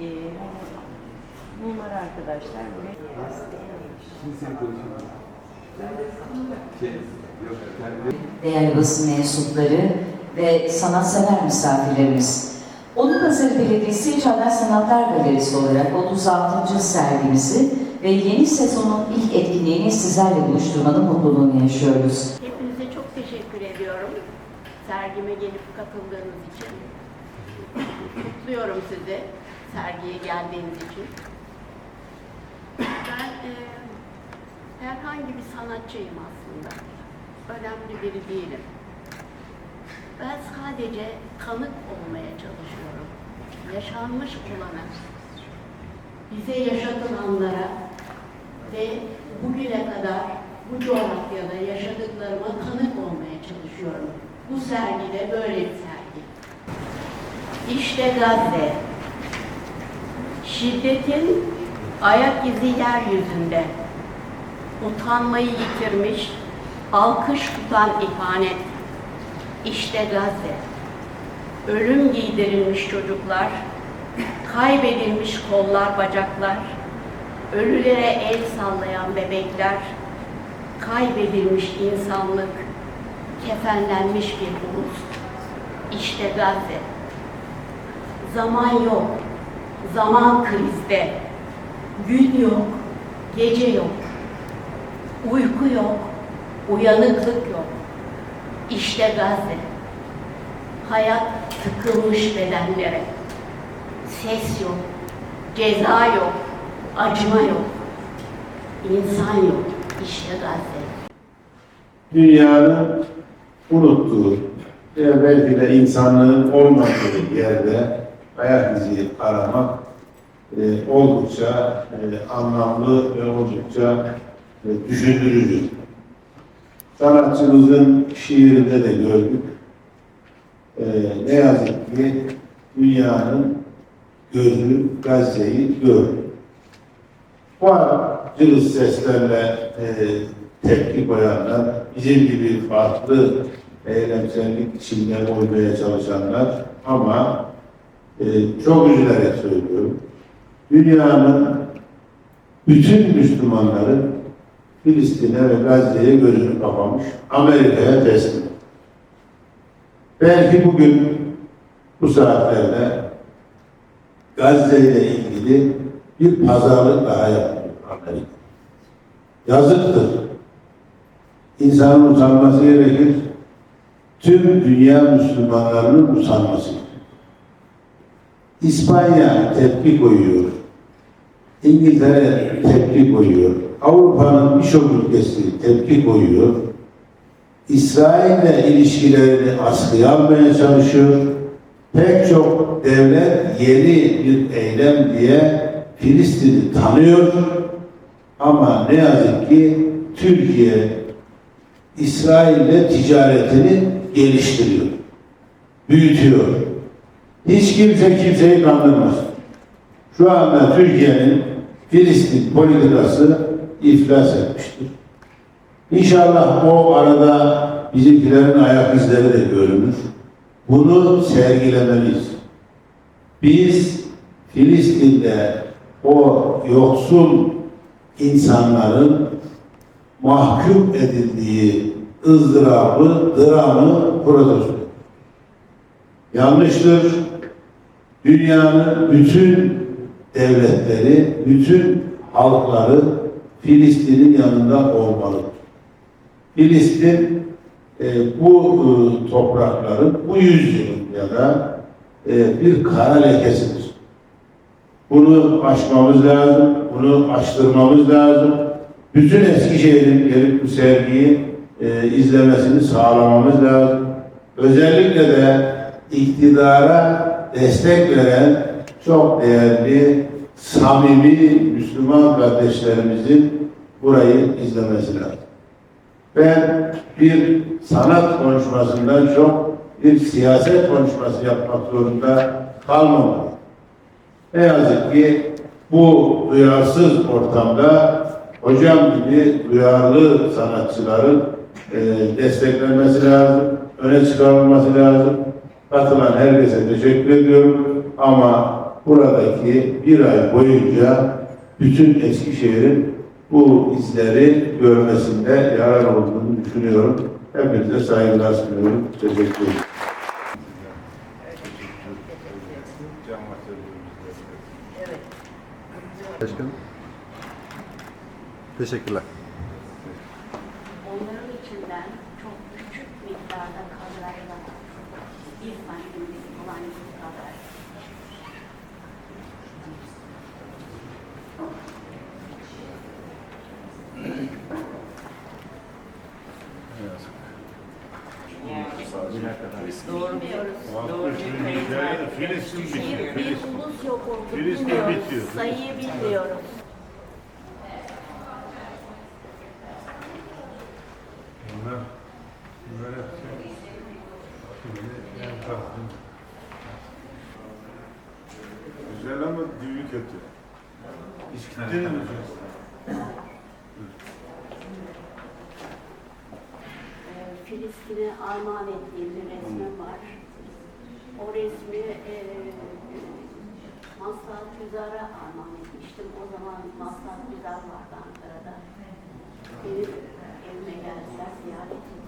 e, mimar arkadaşlar buraya değerli basın mensupları ve sanatsever misafirlerimiz. Odunpazarı Belediyesi Çağdaş Sanatlar Galerisi olarak 36. sergimizi ve yeni sezonun ilk etkinliğini sizlerle buluşturmanın mutluluğunu yaşıyoruz. Hepinize çok teşekkür ediyorum. Sergime gelip katıldığınız için. Kutluyorum sizi sergiye geldiğiniz için. Ben e, herhangi bir sanatçıyım aslında. Önemli biri değilim. Ben sadece tanık olmaya çalışıyorum. Yaşanmış olana, bize yaşatılanlara ve bugüne kadar bu coğrafyada yaşadıklarıma tanık olmaya çalışıyorum. Bu sergide böyle bir sergi. İşte Gazze. Şiddetin ayak izi yeryüzünde. Utanmayı yitirmiş, alkış tutan ihanet. İşte Gazze. Ölüm giydirilmiş çocuklar, kaybedilmiş kollar, bacaklar, ölülere el sallayan bebekler, kaybedilmiş insanlık, kefenlenmiş bir ulus. İşte Gazze. Zaman yok, zaman krizde. Gün yok, gece yok. Uyku yok, uyanıklık yok. İşte Gazze. Hayat tıkılmış bedenlere. Ses yok, ceza yok, acıma yok. İnsan yok. İşte Gazze. dünyanın unuttuğu belki de insanlığın olmadığı yerde ayak izi aramak e, oldukça e, anlamlı ve oldukça e, düşündürücü. Sanatçımızın şiirinde de gördük. E, ne yazık ki dünyanın gözü Gazze'yi gördü. Var cılız seslerle e, tepki koyanlar, bizim gibi farklı eylemsellik içinde olmaya çalışanlar ama e, çok üzülerek söylüyorum. Dünyanın bütün Müslümanları Filistin'e ve Gazze'ye gözünü kapamış, Amerika'ya teslim. Belki bugün bu saatlerde Gazze ile ilgili bir pazarlık daha yapıyor Amerika. Yazıktır. İnsanın utanması gerekir. Tüm dünya Müslümanlarının utanması gerekir. İspanya tepki koyuyor. İngiltere tepki koyuyor. Avrupa'nın birçok ülkesi tepki koyuyor. İsrail'le ilişkilerini askıya almaya çalışıyor. Pek çok devlet yeni bir eylem diye Filistin'i tanıyor. Ama ne yazık ki Türkiye İsrail'le ticaretini geliştiriyor. Büyütüyor. Hiç kimse kimseyi kandırmaz. Şu anda Türkiye'nin Filistin politikası iflas etmiştir. İnşallah o arada bizimkilerin ayak izleri de görünür. Bunu sergilemeliyiz. Biz Filistin'de o yoksul insanların mahkum edildiği ızdırabı, dramı protesto. Yanlıştır. Dünyanın bütün devletleri, bütün halkları Filistin'in yanında olmalıdır. Filistin e, bu e, toprakların bu yüzyılın ya da e, bir kara lekesidir. Bunu aşmamız lazım, bunu aştırmamız lazım. Bütün Eskişehir'in gelip bu sergiyi e, izlemesini sağlamamız lazım. Özellikle de iktidara destek veren çok değerli, samimi Müslüman kardeşlerimizin burayı izlemesi lazım. Ben bir sanat konuşmasından çok bir siyaset konuşması yapmak zorunda kalmamalıyım. Ne yazık ki bu duyarsız ortamda hocam gibi duyarlı sanatçıların e, desteklenmesi lazım, öne çıkarılması lazım. Katılan herkese teşekkür ediyorum ama buradaki bir ay boyunca bütün Eskişehir'in bu izleri görmesinde yarar olduğunu düşünüyorum. Hepinize saygılar sunuyorum. Teşekkür ederim. Başkanım. Teşekkürler. Onların içinden çok küçük miktarda kadrajlar bir santimlik olan bir kadraj. Bilmiyoruz. Filistin Bir, bitiyor. bir ulus yok oldu. Filistin bitiyor. Sayıyı bilmiyoruz. Kötü. Mi Ee, Filistin'e armağan ettiğim bir resmim var. O resmi e, Mazhar Güzar'a armağan etmiştim. O zaman Mazhar Güzar vardı Ankara'da. Benim evime geldiler, ziyaret ettiler.